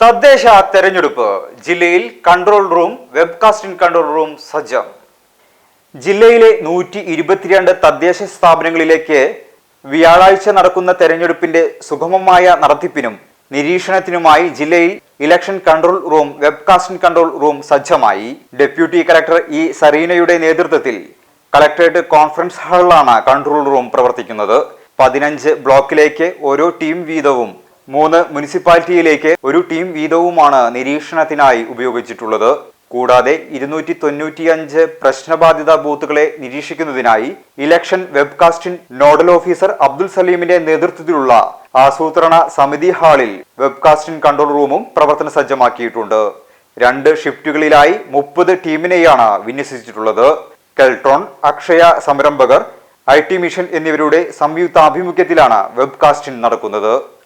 തദ്ദേശ തെരഞ്ഞെടുപ്പ് ജില്ലയിൽ control room webcasting control room സജ്ജം. ജില്ലയിലെ നൂറ്റി ഇരുപത്തിരണ്ട് തദ്ദേശ സ്ഥാപനങ്ങളിലേക്ക് വ്യാഴാഴ്ച നടക്കുന്ന തെരഞ്ഞെടുപ്പിന്റെ സുഗമമായ നടത്തിപ്പിനും നിരീക്ഷണത്തിനുമായി ജില്ലയിൽ election control room webcasting control room സജ്ജമായി. ഡെപ്യൂട്ടി കലക്ടർ ഇ സറീനയുടെ നേതൃത്വത്തിൽ കളക്ടറേറ്റ് കോൺഫറൻസ് ഹാളിലാണ് കൺട്രോൾ റൂം പ്രവർത്തിക്കുന്നത്. പതിനഞ്ച് ബ്ലോക്കിലേക്ക് ഓരോ ടീം വീതവും മൂന്ന് മുനിസിപ്പാലിറ്റിയിലേക്ക് ഒരു ടീം വീതവുമാണ് നിരീക്ഷണത്തിനായി ഉപയോഗിച്ചിട്ടുള്ളത്. കൂടാതെ ഇരുന്നൂറ്റി തൊണ്ണൂറ്റിയഞ്ച് പ്രശ്നബാധിത ബൂത്തുകളെ നിരീക്ഷിക്കുന്നതിനായി election webcasting nodal officer Abdul സലീമിന്റെ നേതൃത്വത്തിലുള്ള ആസൂത്രണ സമിതി ഹാളിൽ വെബ്കാസ്റ്റിംഗ് കൺട്രോൾ റൂമും പ്രവർത്തന സജ്ജമാക്കിയിട്ടുണ്ട്. രണ്ട് ഷിഫ്റ്റുകളിലായി മുപ്പത് ടീമിനെയാണ് വിന്യസിച്ചിട്ടുള്ളത്. കെൽട്രോൺ അക്ഷയ സംരംഭകർ ഐ മിഷൻ എന്നിവരുടെ സംയുക്താഭിമുഖ്യത്തിലാണ് വെബ്കാസ്റ്റിംഗ് നടക്കുന്നത്.